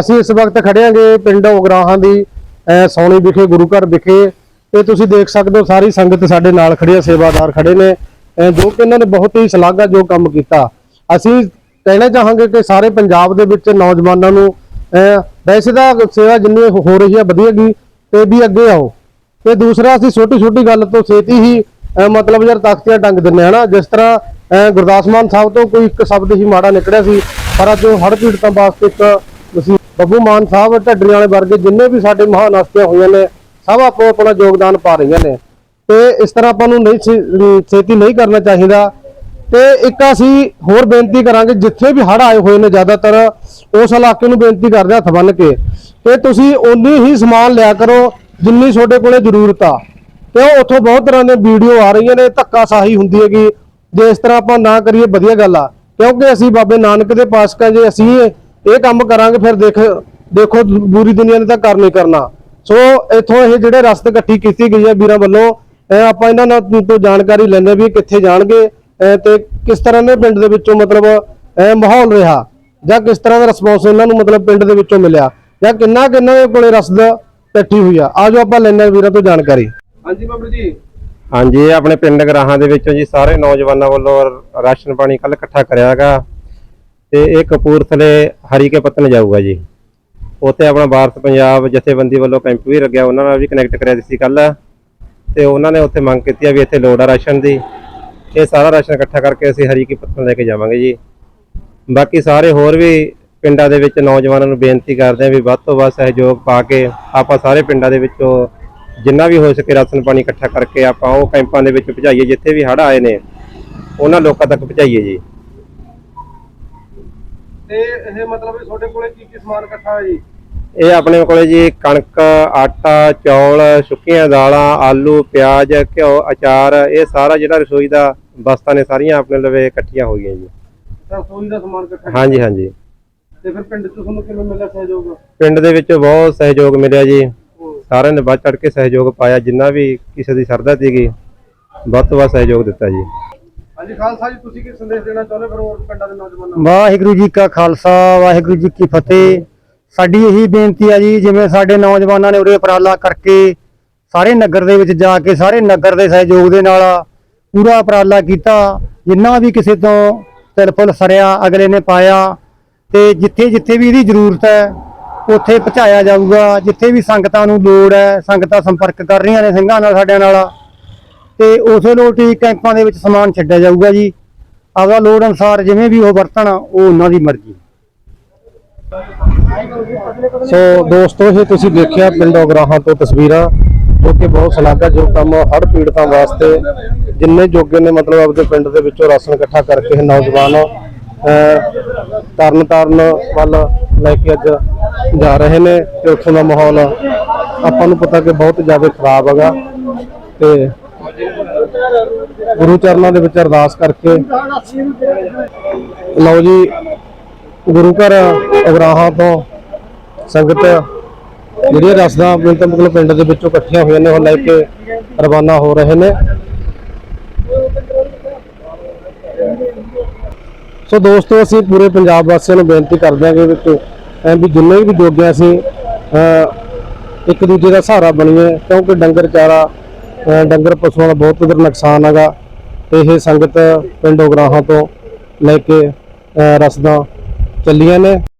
ਅਸੀਂ ਇਸ ਵਕਤ ਖੜੇ ਹਾਂਗੇ ਪਿੰਡ ਉਗਰਾਹਾਂ ਦੀ, ਅਹ, ਸੌਣੀ ਵਿਖੇ, ਗੁਰੂ ਘਰ ਵਿਖੇ। ਇਹ ਤੁਸੀਂ ਦੇਖ ਸਕਦੇ ਹੋ ਸਾਰੀ ਸੰਗਤ ਸਾਡੇ ਨਾਲ ਖੜੀ ਹੈ ਸੇਵਾਦਾਰ ਖੜੇ ਨੇ। ਜੋ ਕਿ ਇਹਨਾਂ ਨੇ ਬਹੁਤ ਹੀ ਸ਼ਲਾਘਾਯੋਗ ਕੰਮ ਕੀਤਾ। ਅਸੀਂ ਕਹਿਣਾ ਚਾਹਾਂਗੇ ਕਿ ਸਾਰੇ ਪੰਜਾਬ ਦੇ ਵਿੱਚ ਨੌਜਵਾਨਾਂ ਨੂੰ, ਅਹ, ਵੈਸੇ ਤਾਂ ਸੇਵਾ ਜਿੰਨੀ ਹੋ ਰਹੀ ਹੈ ਵਧੀਆ ਗੀ, ਤੇ ਵੀ ਅੱਗੇ ਆਓ। ਤੇ ਦੂਸਰਾ, ਅਸੀਂ ਛੋਟੀ ਛੋਟੀ ਗੱਲ ਤੋਂ ਛੇਤੀ ਹੀ ਮਤਲਬ ਯਾਰ ਤਖਤੀਆਂ ਟੰਗ ਦਿੰਨੇ ਆ ਨਾ। ਜਿਸ ਤਰ੍ਹਾਂ, ਅਹ, ਗੁਰਦਾਸ ਮਾਨ ਸਾਹਿਬ ਤੋਂ ਕੋਈ ਇੱਕ ਸ਼ਬਦ ਹੀ ਮਾੜਾ ਨਿਕਲਿਆ ਸੀ, ਪਰ ਅੱਜ ਉਹ ਹੜ੍ਹ ਪੀੜਤਾਂ ਵਾਸਤੇ ਇੱਕ ਬੱਬੂ ਮਾਨ ਸਾਹਿਬ ਢੱਡਰੀ ਵਾਲੇ ਵਰਗੇ ਜਿੰਨੇ ਵੀ ਸਾਡੇ ਮਹਾਨ ਹਸਤੀਆਂ ਹੋਈਆਂ ਨੇ, ਸਭ ਆਪੋ ਆਪਣਾ ਯੋਗਦਾਨ ਪਾ ਰਹੀਆਂ ਨੇ। ਤੇ ਇਸ ਤਰ੍ਹਾਂ ਆਪਾਂ ਨੂੰ ਨਹੀਂ ਛੇ- ਛੇਤੀ ਨਹੀਂ ਕਰਨਾ ਚਾਹੀਦਾ। ਤੇ ਇੱਕ ਅਸੀਂ ਹੋਰ ਬੇਨਤੀ ਕਰਾਂਗੇ, ਜਿੱਥੇ ਵੀ ਹੜ੍ਹ ਆਏ ਹੋਏ ਨੇ ਜ਼ਿਆਦਾਤਰ, ਉਸ ਇਲਾਕੇ ਨੂੰ ਬੇਨਤੀ ਕਰਦੇ ਹਾਂ ਹੱਥ ਬੰਨ੍ਹ ਕੇ ਕਿ ਤੁਸੀਂ ਉਨੀ ਹੀ ਸਮਾਨ ਲਿਆ ਕਰੋ ਜਿੰਨੀ ਤੁਹਾਡੇ ਕੋਲੇ ਜ਼ਰੂਰਤ ਆ। ਕਿਉਂ? ਉੱਥੋਂ ਬਹੁਤ ਤਰ੍ਹਾਂ ਦੀਆਂ ਵੀਡੀਓ ਆ ਰਹੀਆਂ ਨੇ ਧੱਕਾ ਸਾਹੀ ਹੁੰਦੀ ਹੈਗੀ। ਜੇ ਇਸ ਤਰ੍ਹਾਂ ਆਪਾਂ ਨਾ ਕਰੀਏ, ਵਧੀਆ ਗੱਲ ਆ। ਕਿਉਂਕਿ ਅਸੀਂ ਬਾਬੇ ਨਾਨਕ ਦੇ ਪਾਸਕਾਂ ਜੇ, ਅਸੀਂ ਇਹ ਕੰਮ ਕਰਾਂਗੇ ਫਿਰ ਦੇਖ ਦੇਖੋ ਪੂਰੀ ਦੁਨੀਆ ਨੇ ਤਾਂ ਕਰ ਨਹੀਂ ਕਰਨਾ। ਸੋ ਇਥੋਂ ਇਹ ਜਿਹੜੇ ਰਸਤੇ ਇਕੱਠੀ ਕੀਤੀ ਗਈ ਹੈ ਵੀਰਾਂ ਵੱਲੋਂ ਆਪਾਂ ਇਹਨਾਂ ਨਾਲ ਤੋਂ ਜਾਣਕਾਰੀ ਲੈਂਦੇ ਵੀ ਕਿੱਥੇ ਜਾਣਗੇ ਤੇ ਕਿਸ ਤਰ੍ਹਾਂ ਦੇ ਪਿੰਡ ਦੇ ਵਿੱਚੋਂ ਮਤਲਬ ਮਾਹੌਲ ਰਿਹਾ ਜਾਂ ਕਿਸ ਤਰ੍ਹਾਂ ਦਾ ਰਿਸਪੌਂਸ ਇਹਨਾਂ ਨੂੰ ਮਤਲਬ ਪਿੰਡ ਦੇ ਵਿੱਚੋਂ ਮਿਲਿਆ ਜਾਂ ਕਿੰਨਾ ਕਿੰਨਾ ਦੇ ਕੋਲੇ ਰਸਦ ਇਕੱਠੀ ਹੋਈ ਆ। ਆਜੋ ਆਪਾਂ ਲੈਂਦੇ ਹਾਂ ਵੀਰਾਂ ਤੋਂ ਜਾਣਕਾਰੀ। ਹਾਂਜੀ ਬਾਬਾ ਜੀ। ਹਾਂਜੀ ਇਹ ਆਪਣੇ ਪਿੰਡ ਗਰਾਹਾਂ ਦੇ ਵਿੱਚੋਂ ਜੀ ਸਾਰੇ ਨੌਜਵਾਨਾਂ ਵੱਲੋਂ ਰਾਸ਼ਨ ਪਾਣੀ ਕੱਲ ਇਕੱਠਾ ਕਰਿਆ ਹੈਗਾ। ਤੇ ਇਹ ਕਪੂਰਥਲੇ ਹਰੀਕੇ ਪੱਤਨ ਜਾਊਗਾ ਜੀ। ਉੱਥੇ ਆਪਣਾ ਭਾਰਤ ਪੰਜਾਬ ਜਥੇਬੰਦੀ ਵੱਲੋਂ ਕੈਂਪ ਵੀ ਲੱਗਿਆ, ਉਹਨਾਂ ਨਾਲ ਵੀ ਕਨੈਕਟ ਕਰਿਆ ਸੀ ਕੱਲ ਤੇ ਉਹਨਾਂ ਨੇ ਉੱਥੇ ਮੰਗ ਕੀਤੀ ਆ ਵੀ ਇੱਥੇ ਲੋੜ ਆ ਰਾਸ਼ਨ ਦੀ। ਇਹ ਸਾਰਾ ਰਾਸ਼ਨ ਇਕੱਠਾ ਕਰਕੇ ਅਸੀਂ ਹਰੀਕੇ ਪੱਤਨ ਲੈ ਕੇ ਜਾਵਾਂਗੇ ਜੀ। ਬਾਕੀ ਸਾਰੇ ਹੋਰ ਵੀ ਪਿੰਡਾਂ ਦੇ ਵਿੱਚ ਨੌਜਵਾਨਾਂ ਨੂੰ ਬੇਨਤੀ ਕਰਦੇ ਆ ਵੀ ਵੱਧ ਤੋਂ ਵੱਧ ਸਹਿਯੋਗ ਪਾ ਕੇ ਆਪਾਂ ਸਾਰੇ ਪਿੰਡਾਂ ਦੇ ਵਿੱਚੋਂ ਜਿੰਨਾ ਵੀ ਹੋ ਸਕੇ ਰਾਸ਼ਨ ਪਾਣੀ ਇਕੱਠਾ ਕਰਕੇ ਆਪਾਂ ਉਹ ਕੈਂਪਾਂ ਦੇ ਵਿੱਚ ਭਜਾਈਏ, ਜਿੱਥੇ ਵੀ ਹੜ੍ਹ ਆਏ ਨੇ, ਉਹਨਾਂ ਲੋਕਾਂ ਤੱਕ ਪਹੁੰਚਾਈਏ ਜੀ। ਤੇ ਇਹ ਮਤਲਬ ਵੀ ਤੁਹਾਡੇ ਕੋਲੇ ਕੀ ਕੀ ਸਮਾਨ ਇਕੱਠਾ ਹੈ ਜੀ? ਇਹ ਆਪਣੇ ਕੋਲੇ ਜੀ ਕਣਕ ਆਟਾ ਚੌਲ ਸੁੱਕੀਆਂ ਦਾਲਾਂ ਆਲੂ ਪਿਆਜ਼ ਘਿਓ ਅਚਾਰ ਇਹ ਸਾਰਾ ਜਿਹੜਾ ਰਸੋਈ ਦਾ ਬਸਤਾ ਨੇ ਸਾਰੀਆਂ ਆਪਣੇ ਲਵੇ ਇਕੱਠੀਆਂ ਹੋ ਗਈਆਂ ਜੀ। ਤਾਂ ਸੋਈ ਦਾ ਸਮਾਨ ਇਕੱਠਾ ਹਾਂਜੀ ਹਾਂਜੀ। ਤੇ ਫਿਰ ਪਿੰਡ ਤੋਂ ਤੁਹਾਨੂੰ ਕਿਵੇਂ ਮਿਲਿਆ ਸਹਿਯੋਗ? ਪਿੰਡ ਦੇ ਵਿੱਚ ਬਹੁਤ ਸਹਿਯੋਗ ਮਿਲਿਆ ਜੀ। ਸਾਰਿਆਂ ਨੇ ਵੱਧ ਚੜ ਕੇ ਸਹਿਯੋਗ ਪਾਇਆ ਜਿੰਨਾ ਵੀ ਕਿਸੇ ਦੀ ਸਰਦਾ ਸੀਗੀ ਵੱਧ ਤੋਂ ਵੱਧ ਸਹਿਯੋਗ ਦਿੱਤਾ ਜੀ। ਹਾਂਜੀ, ਖਾਲਸਾ ਜੀ, ਤੁਸੀਂ ਕੀ ਸੰਦੇਸ਼ ਦੇਣਾ ਚਾਹੁੰਦੇ ਫਿਰ ਹੋਰ ਪਿੰਡਾਂ ਦੇ ਨੌਜਵਾਨਾਂ ਨੂੰ? ਵਾਹਿਗੁਰੂ ਜੀ ਕਾ ਖਾਲਸਾ, ਵਾਹਿਗੁਰੂ ਜੀ ਕੀ ਫਤਿਹ। ਸਾਡੀ ਇਹੀ ਬੇਨਤੀ ਆ ਜੀ, ਜਿਵੇਂ ਸਾਡੇ ਨੌਜਵਾਨਾਂ ਨੇ ਉਰੇ ਉਪਰਾਲਾ ਕਰਕੇ ਸਾਰੇ ਨਗਰ ਦੇ ਵਿੱਚ ਜਾ ਕੇ, ਸਾਰੇ ਨਗਰ ਦੇ ਸਹਿਯੋਗ ਦੇ ਨਾਲ ਪੂਰਾ ਉਪਰਾਲਾ ਕੀਤਾ, ਜਿੰਨਾ ਵੀ ਕਿਸੇ ਤੋਂ ਤਿਲਫੁਲ ਸਰਿਆ, ਅਗਲੇ ਨੇ ਪਾਇਆ, ਤੇ ਜਿੱਥੇ ਜਿੱਥੇ ਵੀ ਇਹਦੀ ਜ਼ਰੂਰਤ ਹੈ, ਉੱਥੇ ਪਹੁੰਚਾਇਆ ਜਾਊਗਾ। ਜਿੱਥੇ ਵੀ ਸੰਗਤਾਂ ਨੂੰ ਲੋੜ ਹੈ, ਸੰਗਤਾਂ ਸੰਪਰਕ ਕਰ ਰਹੀਆਂ ਨੇ ਸਿੰਘਾਂ ਨਾਲ, ਸਾਡਿਆਂ ਨਾਲ। ਤੇ ਉਸੇ ਲੋਟੀ ਕੈਂਪਾਂ ਦੇ ਵਿੱਚ ਸਮਾਨ ਛੱਡਿਆ ਜਾਊਗਾ ਜੀ। ਆਪਦਾ ਲੋੜ ਅਨੁਸਾਰ ਜਿਵੇਂ ਵੀ ਉਹ ਵਰਤਣ ਉਹ ਉਹਨਾਂ ਦੀ ਮਰਜ਼ੀ। ਸੋ ਦੋਸਤੋ ਇਹ ਤੁਸੀਂ ਦੇਖਿਆ ਪਿੰਡ ਉਗਰਾਹਾਂ ਤੋਂ ਤਸਵੀਰਾਂ ਜੋ ਕਿ ਬਹੁਤ ਸ਼ਲਾਘਾਯੋਗ ਕੰਮ ਹੜ੍ਹ ਪੀੜਤਾਂ ਵਾਸਤੇ ਜਿੰਨੇ ਜੋਗੇ ਨੇ ਮਤਲਬ ਆਪਦੇ ਪਿੰਡ ਦੇ ਵਿੱਚੋਂ ਰਾਸ਼ਨ ਇਕੱਠਾ ਕਰਕੇ ਇਹ ਨੌਜਵਾਨ ਅਹ, ਤਰਨ ਤਾਰਨ ਵੱਲ ਲੈ ਕੇ ਅੱਜ ਜਾ ਰਹੇ ਨੇ ਤੇ ਉੱਥੋਂ ਦਾ ਮਾਹੌਲ ਆਪਾਂ ਨੂੰ ਪਤਾ ਕਿ ਬਹੁਤ ਜ਼ਿਆਦਾ ਖਰਾਬ ਹੈਗਾ ਤੇ ਗੁਰੂ ਚਰਨਾਂ ਦੇ ਵਿੱਚ ਅਰਦਾਸ ਕਰਕੇ। ਲਓ ਜੀ, ਗੁਰੂ ਘਰ ਅਗਰਾਹਾਂ ਤੋਂ ਸੰਗਤ ਜਿਹੜੀਆਂ ਰਸਦਾਂ ਆਪਣੇ ਮਤਲਬ ਪਿੰਡ ਦੇ ਵਿੱਚੋਂ ਇਕੱਠੀਆਂ ਹੋਈਆਂ ਨੇ, ਉਹ ਲੈ ਕੇ ਰਵਾਨਾ ਹੋ ਰਹੇ ਨੇ। ਸੋ ਦੋਸਤੋ, ਅਸੀਂ ਪੂਰੇ ਪੰਜਾਬ ਵਾਸੀਆਂ ਨੂੰ ਬੇਨਤੀ ਕਰਦੇ ਹਾਂ ਕਿ ਵੀ ਜਿੰਨੇ ਵੀ ਜੋਗਿਆ ਸੀ ਅਹ, ਇੱਕ ਦੂਜੇ ਦਾ ਸਹਾਰਾ ਬਣੀਏ, ਕਿਉਂਕਿ ਡੰਗਰ ਚਾਰਾ ਡੰਗਰ ਪਸ਼ੂਆਂ ਦਾ ਬਹੁਤ ਇਧਰ ਨੁਕਸਾਨ ਹੈਗਾ। ਇਹ ਸੰਗਤ ਪਿੰਡ ਉਗਰਾਹਾਂ ਤੋਂ ਲੈ ਕੇ ਰਸਦਾਂ ਚੱਲੀਆਂ ਨੇ।